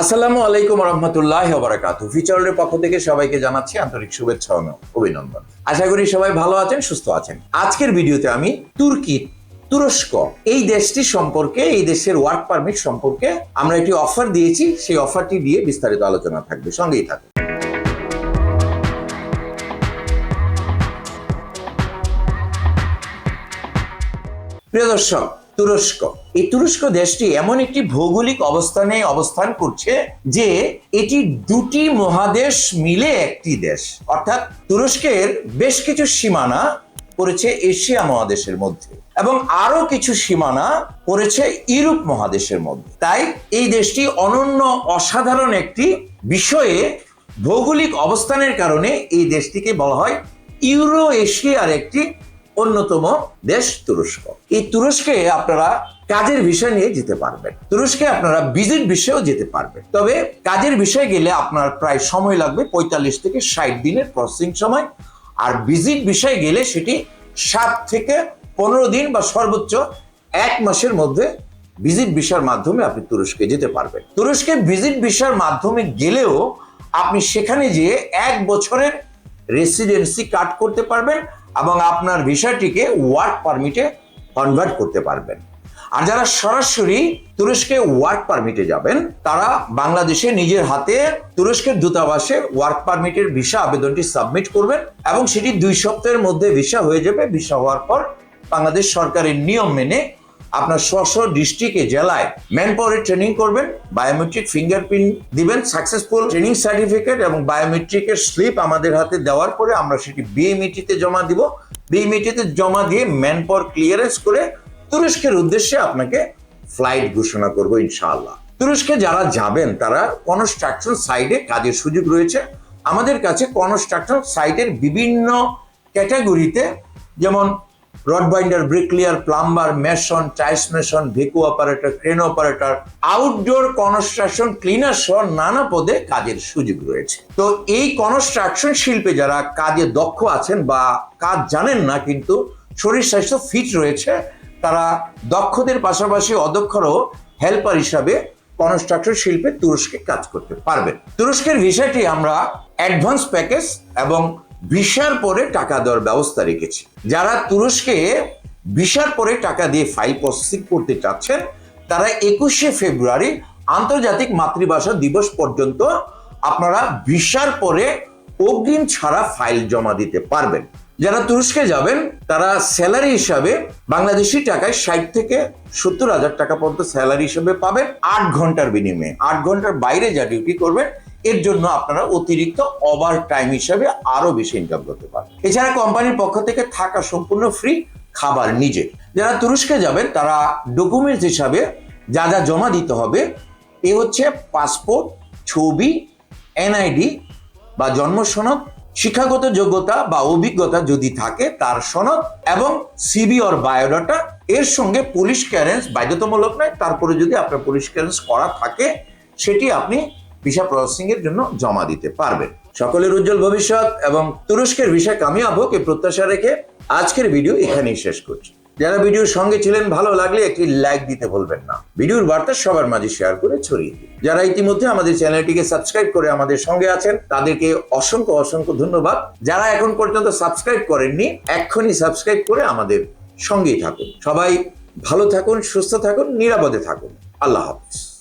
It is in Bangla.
আসসালামু আলাইকুম রহমতুল্লাহ বারাকাত ফিচারের পক্ষ থেকে সবাইকে জানাচ্ছি আন্তরিক শুভেচ্ছা ও অভিনন্দন। আশা করি সবাই ভালো আছেন, সুস্থ আছেন। আজকের ভিডিওতে আমি তুর্কি, তুরস্ক, এই দেশটি সম্পর্কে, এই দেশের ওয়ার্ক পারমিট সম্পর্কে আমরা একটি অফার দিয়েছি। সেই অফারটি দিয়ে বিস্তারিত আলোচনা থাকবে, সঙ্গেই থাকবে প্রিয় দর্শক তুরস্ক। এই তুরস্ক দেশটি এমন একটি ভৌগোলিক অবস্থানে অবস্থান করছে যে এটি দুটি মহাদেশ মিলে একটি দেশ। অর্থাৎ তুরস্কের বেশ কিছু সীমানা পড়েছে এশিয়া মহাদেশের মধ্যে এবং আরও কিছু সীমানা পড়েছে ইউরোপ মহাদেশের মধ্যে। তাই এই দেশটি অনন্য অসাধারণ একটি বিষয়ে ভৌগোলিক অবস্থানের কারণে এই দেশটিকে বলা হয় ইউরো এশিয়ার একটি অন্যতম দেশ তুরস্ক। এই তুরস্কে আপনারা কাজের বিষয় নিয়ে যেতে পারবেন। তুরস্কে আপনারা ভিজিট বিষয়েও যেতে পারবেন। তবে কাজের বিষয়ে গেলে আপনার প্রায় সময় লাগবে পঁয়তাল্লিশ থেকে ষাট দিনের প্রসেসিং সময়। আর ভিজিট বিষয়ে গেলে সেটি সাত থেকে পনেরো দিন বা সর্বোচ্চ এক মাসের মধ্যে ভিজিট ভিসার মাধ্যমে আপনি তুরস্কে যেতে পারবেন। তুরস্কে ভিজিট ভিসার মাধ্যমে গেলেও আপনি সেখানে যেয়ে এক বছরের রেসিডেন্সি কাট করতে পারবেন। এবং আপনার ভিসাটিকে ওয়ার্ক পারমিটে কনভার্ট করতে পারবেন। আর যারা সরাসরি তুরস্কে ওয়ার্ক পারমিটে যাবেন, তারা বাংলাদেশে নিজের হাতে তুরস্কের দূতাবাসে ওয়ার্ক পারমিটের ভিসা আবেদনটি সাবমিট করবেন এবং সেটি দুই সপ্তাহের মধ্যে ভিসা হয়ে যাবে। ভিসা হওয়ার পর বাংলাদেশ সরকারের নিয়ম মেনে আপনার স্ব ডিস্ট্রিক্টে জেলায় ম্যান পাওয়ারের ট্রেনিং করবেন বায়োমেট্রিক ফিঙ্গারপ্রিন্ট দিবেন সাকসেসফুল ট্রেনিং সার্টিফিকেট এবং বায়োমেট্রিকের স্লিপ আমাদের হাতে দেওয়ার পরে আমরা সেটি বিএমইটিতে জমা দিব। বিএমইটিতে জমা দিয়ে ম্যান পাওয়ার ক্লিয়ারেন্স করে তুরস্কের উদ্দেশ্যে আপনাকে ফ্লাইট ঘোষণা করব ইনশাআল্লাহ। তুরস্কে যারা যাবেন, তারা কনস্ট্রাকশন সাইডে কাজের সুযোগ রয়েছে। আমাদের কাছে কনস্ট্রাকশন সাইটের বিভিন্ন ক্যাটাগরিতে যেমন rod binder bricklayer plumber mason tiles mason ভেকু operator crane operator outdoor construction cleaner সহ নানা পদে কাজের সুযোগ রয়েছে। তো এই কনস্ট্রাকশন শিল্পে যারা কাজে দক্ষ আছেন বা কাজ জানেন না কিন্তু শরীর স্বাস্থ্য ফিট রয়েছে, তারা দক্ষদের পাশাপাশি অদক্ষরও হেল্পার হিসাবে কনস্ট্রাকশন শিল্পে তুরস্কে কাজ করতে পারবেন। তুরস্কের ভিসাটি আমরা অ্যাডভান্স প্যাকেজ এবং ভিসার পরে টাকা দেওয়ার ব্যবস্থা রেখেছি। যারা তুরস্কে ভিসার পরে টাকা দিয়ে ফাইল প্রসেসিং করতে চাচ্ছেন, তারা একুশে ফেব্রুয়ারি আন্তর্জাতিক মাতৃভাষা দিবস পর্যন্ত আপনারা ভিসার পরে অগ্রিম ছাড়া ফাইল জমা দিতে পারবেন। যারা তুরস্কে যাবেন, তারা স্যালারি হিসাবে বাংলাদেশি টাকায় ষাট থেকে সত্তর হাজার টাকা পর্যন্ত স্যালারি হিসেবে পাবেন। আট ঘণ্টার বিনিময়ে। আট ঘণ্টার বাইরে যা ডিউটি করবেন এর জন্য আপনারা অতিরিক্ত ওভার টাইম হিসাবে আরও বেশি ইনকাম করতে পারেন। এছাড়া কোম্পানির পক্ষ থেকে থাকা সম্পূর্ণ ফ্রি খাবার নিজে। যারা তুরস্কে যাবেন, তারা ডকুমেন্টস হিসাবে যা যা জমা দিতে হবে, এ হচ্ছে পাসপোর্ট ছবি এনআইডি বা জন্ম সনদ, শিক্ষাগত যোগ্যতা বা অভিজ্ঞতা যদি থাকে তার সনদ এবং সিবি অর বায়োডাটা এর সঙ্গে পুলিশ ক্যারেন্স বাধ্যতামূলক নয়, তারপরে যদি আপনার পুলিশ ক্যারেন্স করা থাকে, সেটি আপনি ভিসা প্রসেসিং এর জন্য জমা দিতে পারবেন সকলের উজ্জ্বল ভবিষ্যৎ এবং তুরস্কের ভিসা কামিয়াব হোক এই প্রত্যাশা রেখে আজকের ভিডিও এখানেই শেষ করছি। যারা ভিডিওর সঙ্গে ছিলেন, ভালো লাগলে একটি লাইক দিতে ভুলবেন না। ভিডিওর বার্তা সবার মাঝে শেয়ার করে ছড়িয়ে দিন। যারা ইতিমধ্যে আমাদের চ্যানেলটিকে সাবস্ক্রাইব করে আমাদের সঙ্গে আছেন, তাদেরকে অসংখ্য অসংখ্য ধন্যবাদ। যারা এখন পর্যন্ত সাবস্ক্রাইব করেননি, এক্ষুনি সাবস্ক্রাইব করে আমাদের সঙ্গেই থাকুন। সবাই ভালো থাকুন, সুস্থ থাকুন, নিরাপদে থাকুন। আল্লাহ হাফিজ।